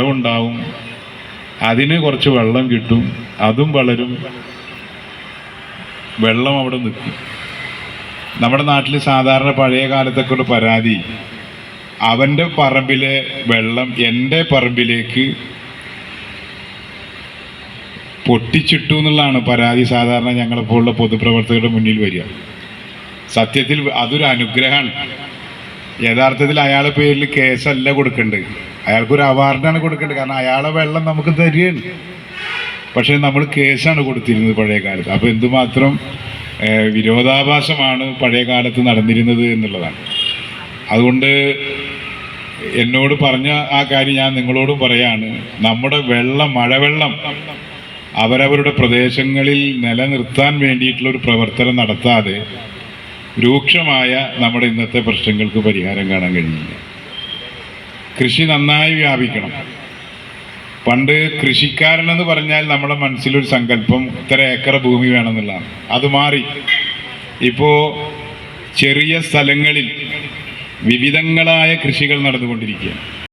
വിളവുണ്ടാവും അതിന് കുറച്ച് വെള്ളം കിട്ടും. അതും വളരും. വെള്ളം അവിടെ നിൽക്കും. നമ്മുടെ നാട്ടിൽ സാധാരണ പഴയ കാലത്തൊക്കെ ഒരു പരാതി. അവന്റെ പറമ്പിലെ വെള്ളം എന്റെ പറമ്പിലേക്ക് പൊട്ടിച്ചിട്ടു എന്നുള്ളതാണ് പരാതി സാധാരണ ഞങ്ങളെപ്പോലുള്ള പൊതുപ്രവർത്തകരുടെ മുന്നിൽ വരിക. സത്യത്തിൽ അതൊരു അനുഗ്രഹമാണ്. യഥാർത്ഥത്തിൽ അയാളെ പേരിൽ കേസല്ല കൊടുക്കേണ്ടത് അയാൾക്കൊരു അവാർഡാണ് കൊടുക്കേണ്ടത് കാരണം അയാളെ വെള്ളം നമുക്ക് തരികയാണ്. പക്ഷേ നമ്മൾ കേസാണ് കൊടുത്തിരുന്നത് പഴയ കാലത്ത്. അപ്പോൾ എന്തുമാത്രം വിരോധാഭാസമാണ് പഴയ കാലത്ത് നടന്നിരുന്നത് എന്നുള്ളതാണ്. അതുകൊണ്ട് എന്നോട് പറഞ്ഞ ആ കാര്യം ഞാൻ നിങ്ങളോടും പറയാണ്. നമ്മുടെ വെള്ളം മഴവെള്ളം അവരവരുടെ പ്രദേശങ്ങളിൽ നിലനിർത്താൻ വേണ്ടിയിട്ടുള്ള ഒരു പ്രവർത്തനം നടത്താതെ രൂക്ഷമായ നമ്മുടെ ഇന്നത്തെ പ്രശ്നങ്ങൾക്ക് പരിഹാരം കാണാൻ കഴിയില്ല. കൃഷി നന്നായി വ്യാപിക്കണം. പണ്ട് കൃഷിക്കാരൻ എന്ന് പറഞ്ഞാൽ നമ്മുടെ മനസ്സിലൊരു സങ്കല്പം ഇത്ര ഏക്കർ ഭൂമി വേണമെന്നുള്ളതാണ്. അത് മാറി. ഇപ്പോൾ ചെറിയ സ്ഥലങ്ങളിൽ വിവിധങ്ങളായ കൃഷികൾ നടന്നുകൊണ്ടിരിക്കുകയാണ്.